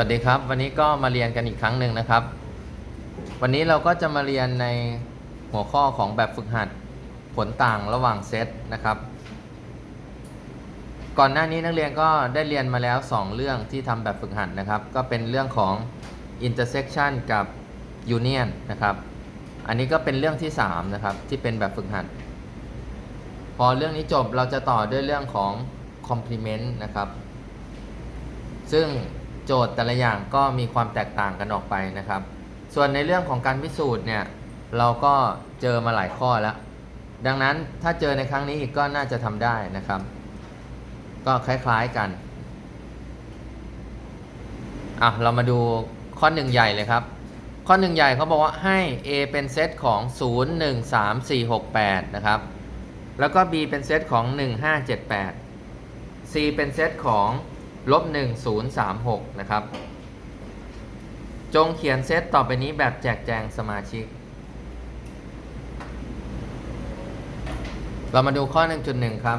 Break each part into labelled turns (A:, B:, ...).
A: วัสดีครับ วันนี้ก็มาเรียนกันอีกครั้งหนึ่งนะครับ วันนี้เราก็จะมาเรียนในหัวข้อของแบบฝึกหัดผลต่างระหว่างเซตนะครับ ก่อนหน้านี้นักเรียนก็ได้เรียนมาแล้ว 2 เรื่องที่ทำแบบฝึกหัดนะครับ ก็เป็นเรื่องของ intersection กับ union นะครับ อันนี้ก็เป็นเรื่องที่ 3 นะครับ ที่เป็นแบบฝึกหัด พอเรื่องนี้จบเราจะต่อด้วยเรื่องของ complement นะครับ ซึ่ง โจทย์แต่ละอย่างก็มีความแตกต่างกันออกไปนะครับ ส่วนในเรื่องของการพิสูจน์เนี่ยเราก็เจอมาหลายข้อแล้ว ดังนั้นถ้าเจอในครั้งนี้อีกก็น่าจะทำได้นะครับ ก็คล้ายๆกันอะเรามาดูข้อหนึ่งใหญ่เลยครับ ข้อหนึ่งใหญ่เขาบอกว่าให้ A เป็นเซตของ 0 1 3 4 6 8 นะครับ แล้วก็ B เป็นเซตของ 1 5 7 8 C เป็นเซตของ ลบ1 0 3 6 นะครับ จงเขียนเซตต่อไปนี้แบบแจกแจงสมาชิก เรามาดูข้อ 1.1 ครับ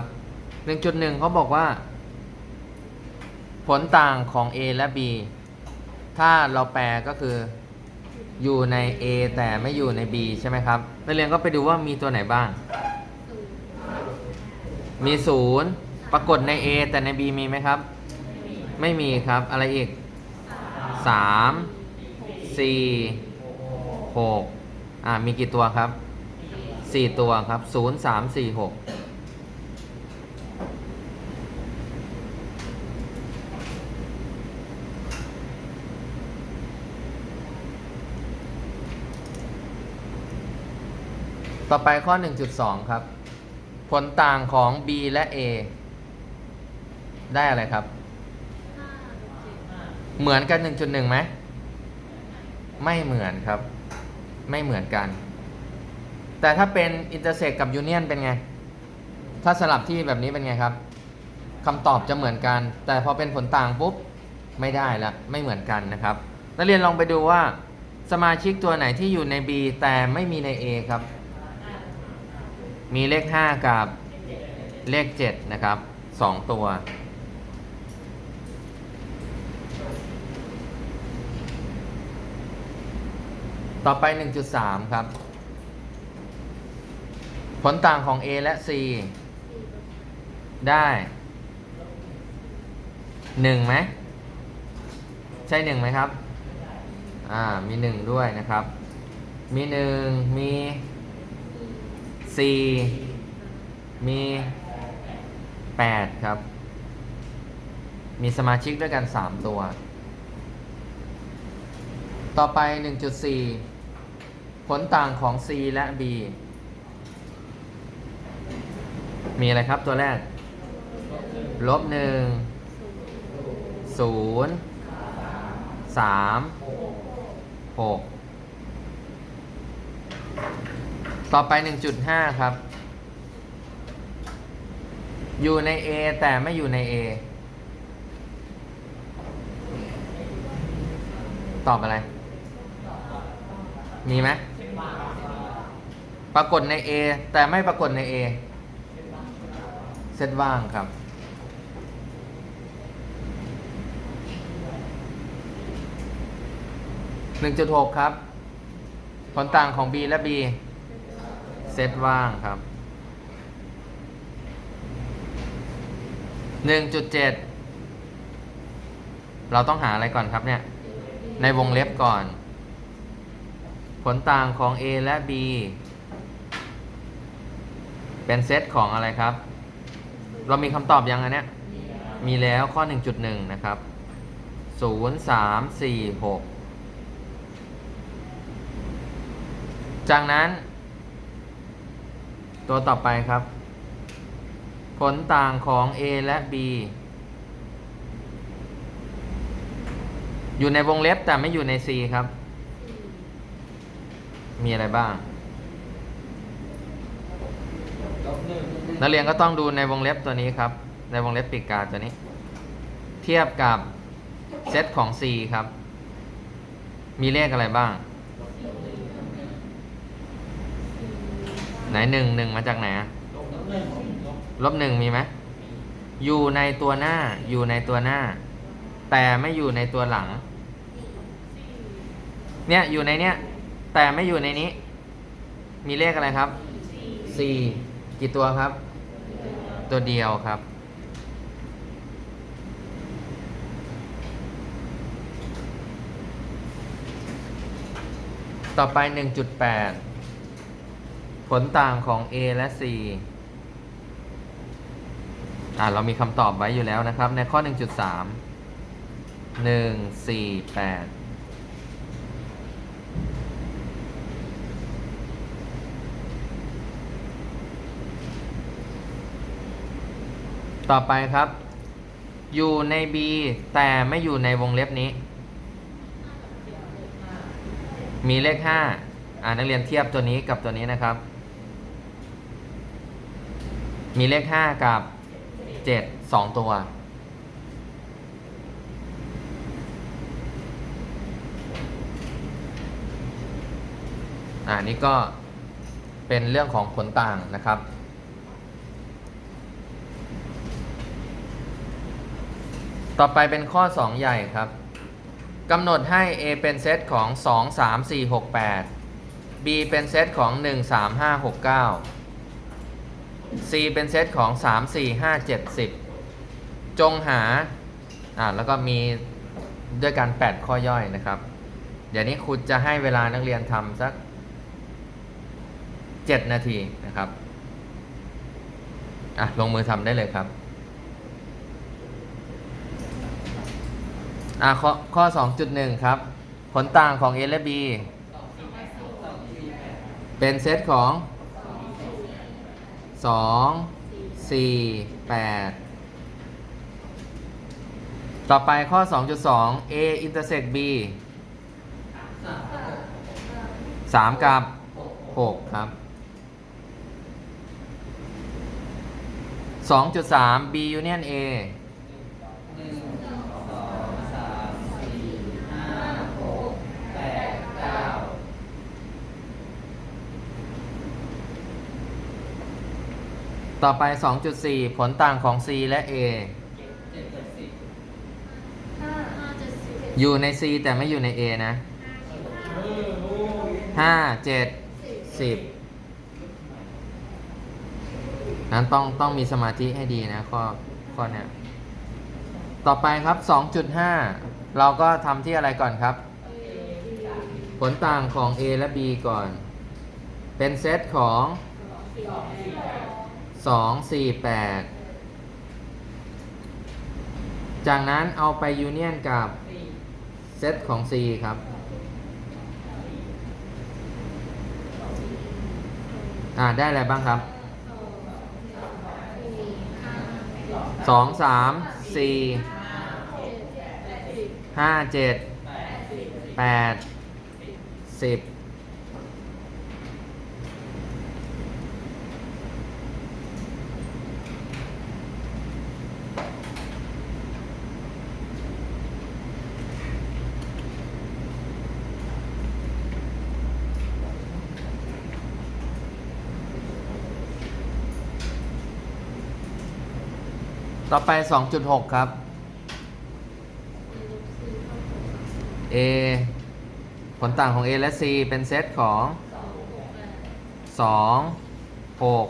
A: 1.1 เขาบอกว่า ผลต่างของ A และ B ถ้าเราแปลก็คืออยู่ใน A แต่ไม่อยู่ใน B ใช่ไหมครับนักเรียนก็ไปดูว่ามีตัวไหนบ้าง มี 0 ปรากฏใน A แต่ใน B มีไหมครับ ไม่มีครับ อะไรอีก3 4 6อ่า มีกี่ตัวครับ4ตัวครับ0 3 4 6ต่อไปข้อ 1.2 ครับ ผลต่างของ B และ A ได้อะไรครับ เหมือนกัน 1.1ไหมไม่เหมือนครับ ไม่เหมือนกัน แต่ถ้าเป็น intersect กับ union เป็นไง ถ้าสลับที่แบบนี้เป็นไงครับคำตอบจะเหมือนกัน แต่พอเป็นผลต่างปุ๊บไม่ได้ละไม่เหมือนกันนะครับนักเรียนลองไปดูว่า สมาชิกตัวไหนที่อยู่ใน B แต่ไม่มีใน A ครับ มีเลข 5 กับเลข 7 นะครับ 2 ตัว ต่อไป 1.3 ครับ ผลต่างของ A และ C ได้ 1ไหม ใช่ 1ไหมครับ อ่า มี 1 ด้วยนะครับ มี 1 มี 4 มี 8 ครับ มีสมาชิกด้วยกัน 3 ตัว ต่อไป 1.4 ผลต่างของ C และ B มีอะไรครับตัวแรก ลบหนึ่งศูนย์สามหกต่อไป 1.5 ครับ อยู่ใน A แต่ไม่อยู่ใน A ตอบอะไร มีไหมปรากฏใน A แต่ไม่ปรากฏใน A เซตว่างครับ1.6ครับ ผลต่างของ B และ B เซตว่างครับ1.7เจ็ด เราต้องหาอะไรก่อนครับเนี่ย ในวงเล็บก่อน ลต่างของ A และ B เป็นเซตของอะไรครับ เรามีคำตอบยังอันเนี้ย มีแล้วข้อ 1.1 นะครับ 0 3 4 6 จากนั้น ตัวต่อไปครับ ผลต่างของ A และ B อยู่ในวงเล็บแต่ไม่อยู่ใน C ครับ มีอะไรบ้าง นักเรียนก็ต้องดูในวงเล็บตัวนี้ครับ ในวงเล็บปีกกาตัวนี้ เทียบกับเซตของ C ครับ มีเลขอะไรบ้าง ไหนหนึ่งหนึ่งมาจากไหนลบหนึ่งมีไหมอยู่ในตัวหน้าอยู่ในตัวหน้า แต่ไม่อยู่ในตัวหลัง เนี่ยอยู่ในเนี้ย แต่ไม่อยู่ในนี้ มีเลขอะไรครับสี่กี่ตัวครับ ตัวเดียวครับ ต่อไป 1.8 ผลต่างของ A และ C อ่าเรามีคำตอบไว้อยู่แล้วนะครับ ในข้อ 1.3 1 4 8 ต่อไปครับ อยู่ใน B แต่ไม่อยู่ในวงเล็บนี้ มีเลข5อ่านักเรียนเทียบตัวนี้กับตัวนี้นะครับ มีเลข5กับ7 2ตัว อ่านี่ก็เป็นเรื่องของผลต่างนะครับ ต่อไปเป็นข้อ 2 ใหญ่ครับกำหนดให้ A เป็นเซตของ 2 3 4 6 8 B เป็นเซตของ 1 3 5 6 9 C เป็นเซตของ 3 4 5 7 10 จงหา อ่า แล้วก็มีด้วยกัน 8 ข้อย่อยนะครับ เดี๋ยวนี้ครูจะให้เวลานักเรียนทำสัก 7 นาทีนะครับ อะ ลงมือทำได้เลยครับ อ่าข้อข้อ 2.1 ครับ ผลต่างของ A และ B เป็นเซตของ 2 4 8 ต่อไปข้อ 2.2 A intersect B 3 กับ 6 ครับ 2.3 B union A ต่อไป 2.4 ผลต่างของ C และ A อยู่ใน C แต่ไม่อยู่ใน A นะ 5 7 10 นั้นต้องต้องมีสมาธิให้ดีนะข้อข้อเนี้ยต่อไปครับ 2.5 เราก็ทำที่อะไรก่อนครับ ผลต่างของ A และ B ก่อน เป็นเซตของ 2 4 8จากนั้นเอาไปยูเนียนกับเซตของ C ครับ อ่า ได้อะไรบ้างครับสองสามสี่ห้าเจ็ดแปดสิบ ต่อไป 2.6 ครับ A ผลต่างของ A และ C เป็นเซตของ 2 6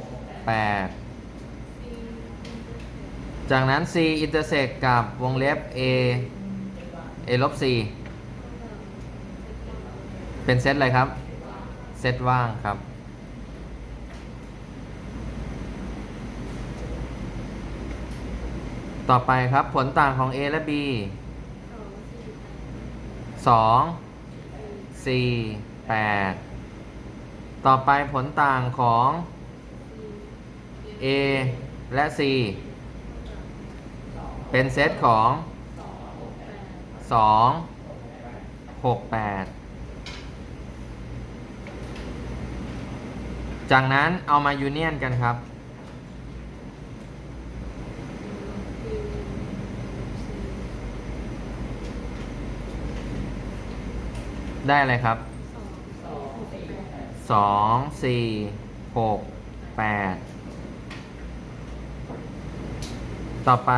A: 8 จากนั้น C intersect กับวงเล็บ A A ลบ C เป็นเซตอะไรครับ เซตว่างครับ ต่อไปครับผลต่างของ A และ B 2 4 8ต่อไปผลต่างของ A และ C เป็นเซตของ 2 6 8 จากนั้นเอามายูเนียนกันครับ ได้อะไรครับสองสี่หกแปดต่อไป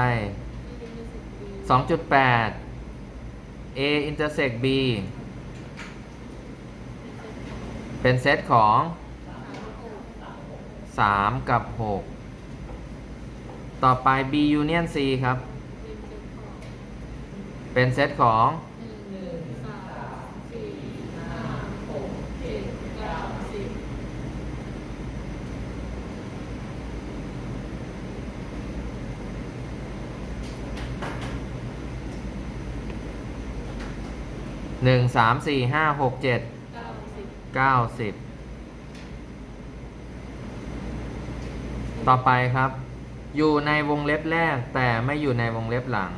A: สองจุดแปด A intersect B เป็นเซตของ3กับ6ต่อไป B union C ครับ เป็นเซตของ
B: หนึ่งสามสี่ห้าหกเจ็ดเก้าสิบ
A: หนึ่งสาม
B: สี่ห้าหก
A: เจ็ดเก้าสิบต่อไปครับ อยู่ในวงเล็บแรกแต่ไม่อยู่ในวงเล็บหลัง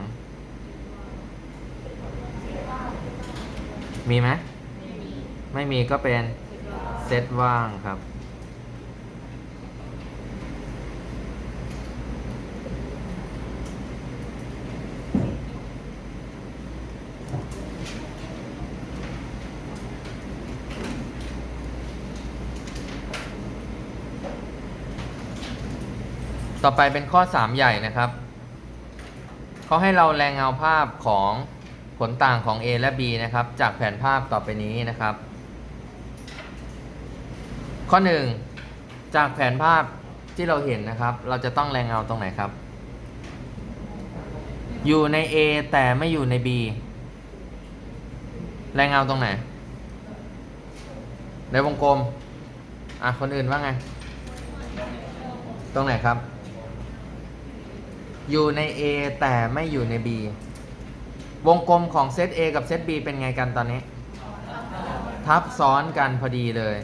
A: มีไหม
B: ไม่มี
A: ก็เป็น
B: เจ็ดว่า
A: เซตว่างครับ ต่อไปเป็นข้อ 3 ใหญ่นะครับ เขาให้เราแรงเงาภาพของผลต่างของ A และ B นะครับ จากแผนภาพต่อไปนี้นะครับ ข้อ 1 จากแผนภาพที่เราเห็นนะครับ เราจะต้องแรงเงาตรงไหนครับ อยู่ใน A แต่ไม่อยู่ใน B แรงเงาตรงไหน ในวงกลม อะ คนอื่นว่าไง ตรงไหนครับ อยู่ใน A แต่ไม่อยู่ใน B วงกลมของเซต A กับเซต B เป็นไงกันตอนนี้ ทับซ้อนกันพอดีเลย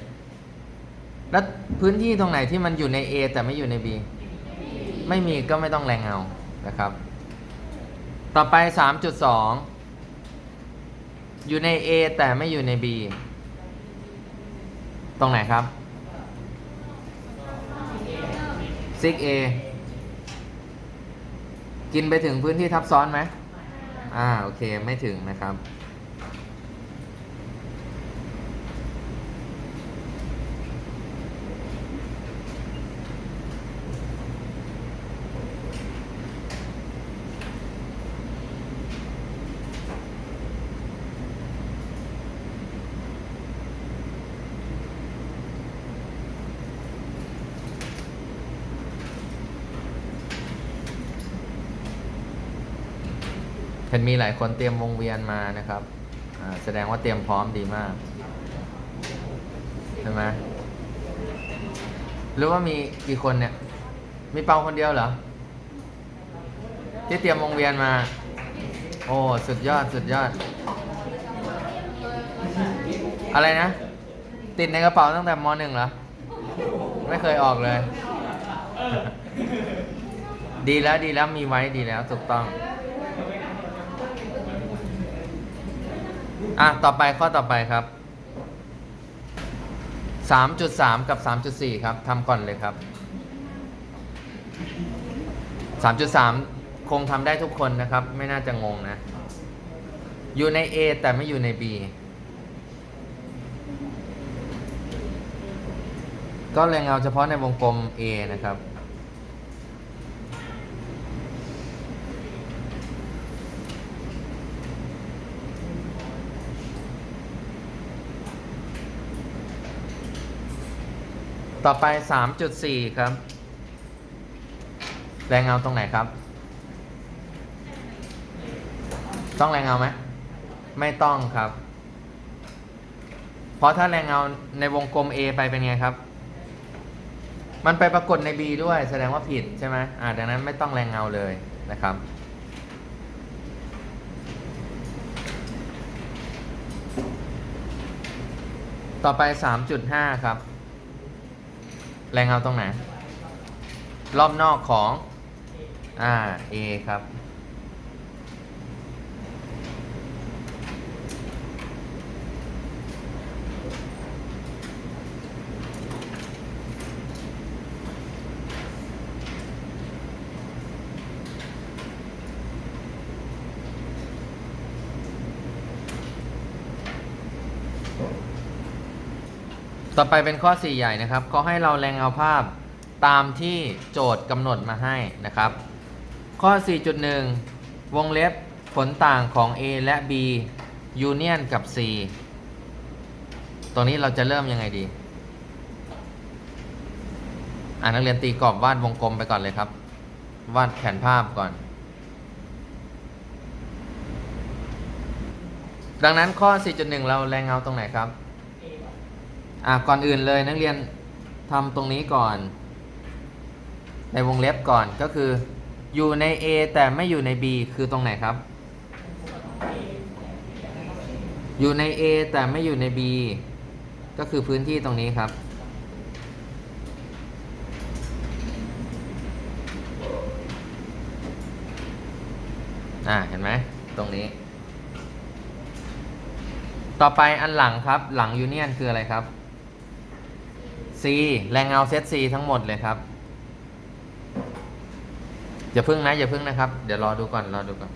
A: แล้วพื้นที่ตรงไหนที่มันอยู่ใน A แต่ไม่อยู่ใน B ไม่มีก็ไม่ต้องแรงเงานะครับ ต่อไป 3.2 อยู่ใน A แต่ไม่อยู่ใน B ตรงไหนครับ 6A กินไปถึงพื้นที่ทับซ้อนไหมอ่าโอเคไม่ถึงนะครับ เห็นมีหลายคนเตรียมวงเวียนมานะครับแสดงว่าเตรียมพร้อมดีมากใช่ไหมหรือว่ามีกี่คนเนี่ย มีเปาคนเดียวเหรอ ที่เตรียมวงเวียนมา โอ้ สุดยอดสุดยอด อะไรนะ ติดในกระเป๋าตั้งแต่มหนึ่งเหรอ ไม่เคยออกเลย ดีแล้วดีแล้วมีไว้ดีแล้วถูกต้อง อะ ต่อไปข้อต่อไปครับ 3.3 กับ 3.4 ครับทำก่อนเลยครับ 3.3 คงทำได้ทุกคนนะครับ ไม่น่าจะงงนะ อยู่ใน A แต่ไม่อยู่ใน B ก็แรงเงาเฉพาะในวงกลม A นะครับ ต่อไป 3.4 ครับ แรงเงาตรงไหนครับ ต้องแรงเงาไหม ไม่ต้องครับ เพราะถ้าแรงเงาในวงกลม A ไปเป็นไงครับ มันไปปรากฏใน B ด้วย แสดงว่าผิดใช่ไหมอ่าดังนั้นไม่ต้องแรงเงาเลยนะครับต่อไป 3.5 ครับ แรงเงาตรงไหน รอบนอกของ อ่า A ครับ ต่อไปเป็นข้อ 4 ใหญ่นะครับเขาให้เราแรงเงาภาพตามที่โจทย์กำหนดมาให้นะครับ ข้อ 4.1 วงเล็บผลต่างของ A และ B ยูเนียนกับ C ตรงนี้เราจะเริ่มยังไงดี อ่านักเรียนตีกรอบวาดวงกลมไปก่อนเลยครับ วาดแผนภาพก่อน ดังนั้นข้อ 4.1 เราแรงเงาตรงไหนครับ อ่าก่อนอื่นเลยนักเรียนทำตรงนี้ก่อน ในวงเล็บก่อนก็คือ อยู่ใน A แต่ไม่อยู่ใน B คือตรงไหนครับ อยู่ใน A แต่ไม่อยู่ใน B ก็คือพื้นที่ตรงนี้ครับอ่าเห็นไหมตรงนี้ ต่อไปอันหลังครับหลังยูเนียนคืออะไรครับ C แรงเงาเซต C ทั้งหมดเลยครับ อย่าพึ่งนะอย่าพึ่งนะครับ เดี๋ยวรอดูก่อนรอดูก่อน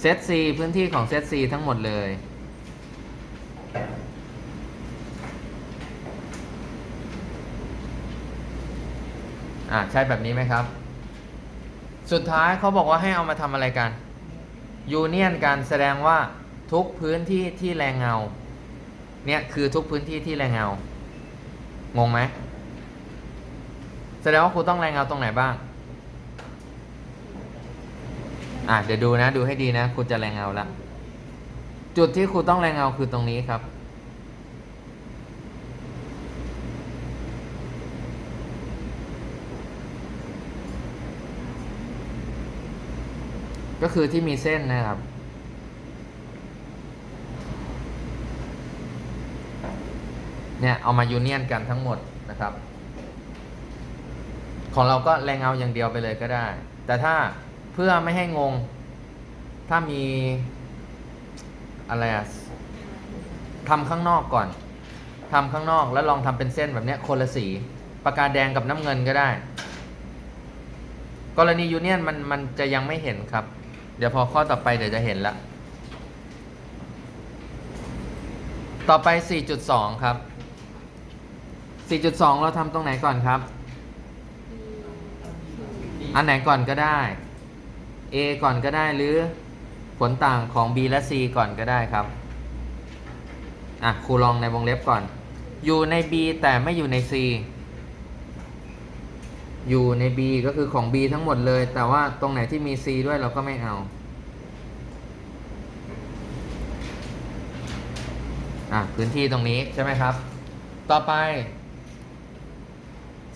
A: เซต C พื้นที่ของเซต C ทั้งหมดเลยอ่าใช่แบบนี้ไหมครับ สุดท้ายเขาบอกว่าให้เอามาทำอะไรกันยูเนียนกันแสดงว่าทุกพื้นที่ที่แรงเงา เนี่ยคือทุกพื้นที่ที่แรงเงา งงไหมแสดงว่าครูต้องแรงเงาตรงไหนบ้าง อะเดี๋ยวดูนะ ดูให้ดีนะครูจะแรงเงาละจุดที่ครูต้องแรงเงาคือตรงนี้ครับ ก็คือที่มีเส้นนะครับ เนี่ยเอามายูเนียนกันทั้งหมดนะครับ ของเราก็แรงเงาอย่างเดียวไปเลยก็ได้ แต่ถ้าเพื่อไม่ให้งง ถ้ามีอะไรอะทำข้างนอกก่อนทำข้างนอกแล้วลองทำเป็นเส้นแบบนี้คนละสีปากกาแดงกับน้ำเงินก็ได้ กรณียูเนียนมันมันจะยังไม่เห็นครับ เดี๋ยวพอข้อต่อไปเดี๋ยวจะเห็นละ ต่อไป 4.2 ครับ 4.2 เราทำตรงไหนก่อนครับ อันไหนก่อนก็ได้ A ก่อนก็ได้หรือผลต่างของ B และ C ก่อนก็ได้ครับ อะครูลองในวงเล็บก่อน อยู่ใน B แต่ไม่อยู่ใน C อยู่ใน B ก็คือของ B ทั้งหมดเลย แต่ว่าตรงไหนที่มี C ด้วยเราก็ไม่เอา อะพื้นที่ตรงนี้ใช่ไหมครับ ต่อไป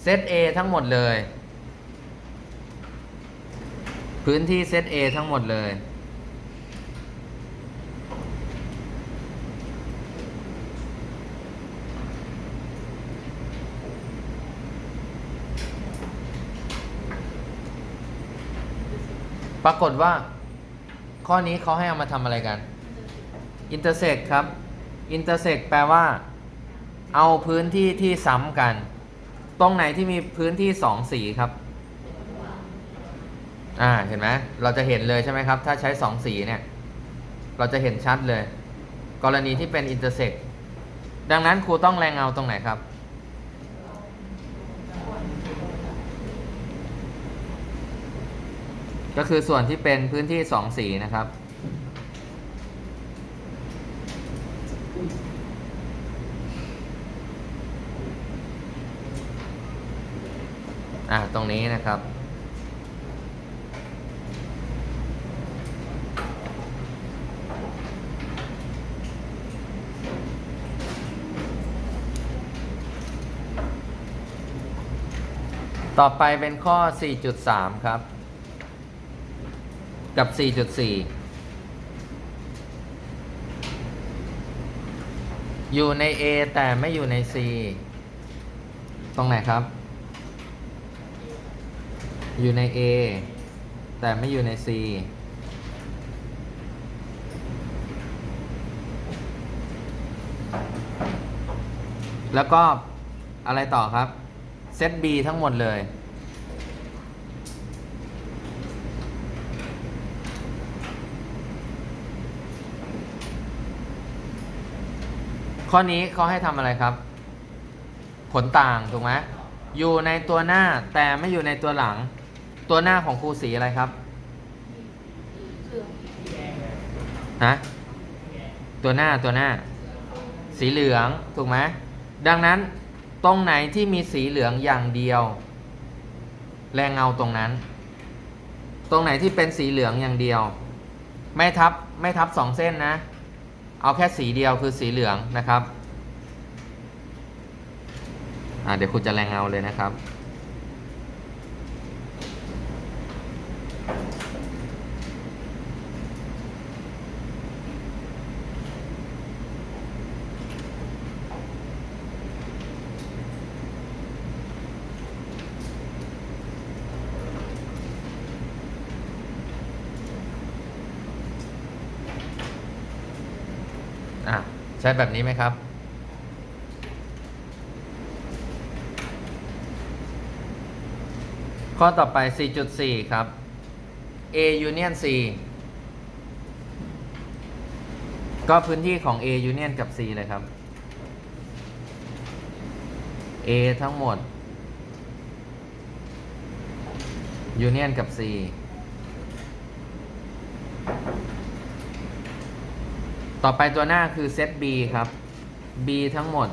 A: เซต A ทั้งหมดเลย พื้นที่เซต A ทั้งหมดเลย ปรากฏว่า ข้อนี้เขาให้เอามาทำอะไรกัน intersect ครับ intersect แปลว่า เอาพื้นที่ที่ซ้ำกัน ตรงไหนที่มีพื้นที่สองสีครับ อ่า เห็นไหมเราจะเห็นเลยใช่ไหมครับ ถ้าใช้สองสีเนี่ย เราจะเห็นชัดเลย กรณีที่เป็น intersect ดังนั้นครูต้องแรงเงาตรงไหนครับ ก็คือส่วนที่เป็นพื้นที่สองสีนะครับ อ่าตรงนี้นะครับ ต่อไปเป็นข้อ 4.3 ครับ กับ 4.4อยู่ใน A แต่ไม่อยู่ใน C ตรงไหนครับ อยู่ใน A แต่ไม่อยู่ใน C แล้วก็อะไรต่อครับ เซต B ทั้งหมดเลย ข้อนี้เขาให้ทำอะไรครับ ผลต่าง ถูกไหมอยู่ในตัวหน้าแต่ไม่อยู่ในตัวหลัง ตัวหน้าของครูสีอะไรครับฮะตัวหน้าตัวหน้า สีเหลืองถูกไหมดังนั้นตรงไหนที่มีสีเหลืองอย่างเดียว แรงเงาตรงนั้น ตรงไหนที่เป็นสีเหลืองอย่างเดียว ไม่ทับไม่ทับสองเส้นนะ เอาแค่สีเดียวคือสีเหลืองนะครับเดี๋ยวคุณจะแรงเงาเลยนะครับ อะใช้แบบนี้ไหมครับ ข้อต่อไป 4.4 ครับ A union C ก็พื้นที่ของ A union กับ C เลยครับ A ทั้งหมด union กับ C ต่อไปตัวหน้าคือเซต B ครับ B ทั้งหมด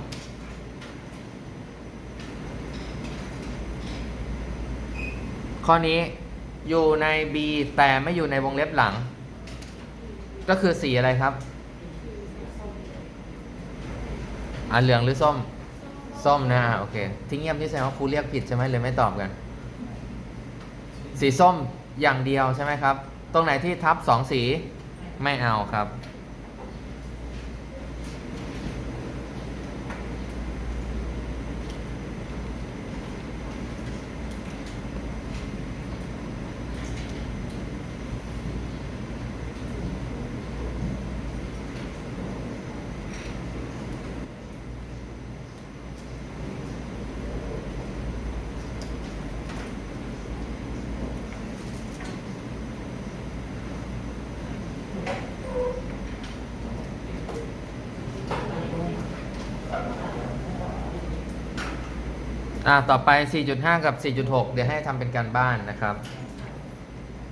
A: ข้อนี้อยู่ใน B แต่ไม่อยู่ในวงเล็บหลัง ก็คือสีอะไรครับอ่าเหลืองหรือส้ม ส้มนะอะโอเค ทิ้งเงียบที่แสดงว่าครูเรียกผิดใช่ไหมเลยไม่ตอบกัน สีส้มอย่างเดียวใช่ไหมครับ ตรงไหนที่ทับสองสีไม่เอาครับ อ่าต่อไป 4.5 กับ 4.6 เดี๋ยวให้ทำเป็นการบ้านนะครับ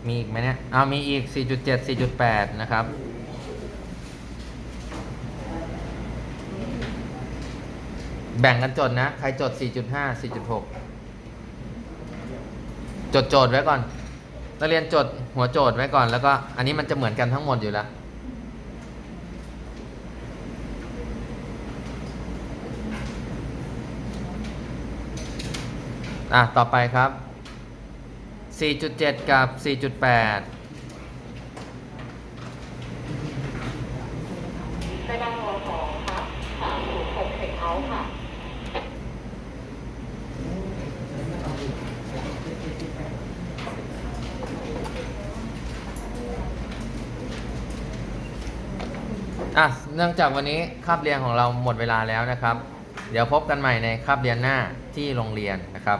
A: มีอีกไหมเนี่ยเอามีอีก 4.7 4.8 นะครับ แบ่งกันจดนะ ใครจด 4.5 4.6 จดโจทย์ไว้ก่อน นักเรียนจดหัวโจทย์ไว้ก่อน แล้วก็อันนี้มันจะเหมือนกันทั้งหมดอยู่แล้ว อะ ต่อไปครับ 4.7 กับ 4.8
C: ไปดังหัวสองครับสามศูนย์หกเทคเอาท์ค่ะ
A: อะ เนื่องจากวันนี้คาบเรียนของเราหมดเวลาแล้วนะครับ เดี๋ยวพบกันใหม่ในคาบเรียนหน้าที่โรงเรียนนะครับ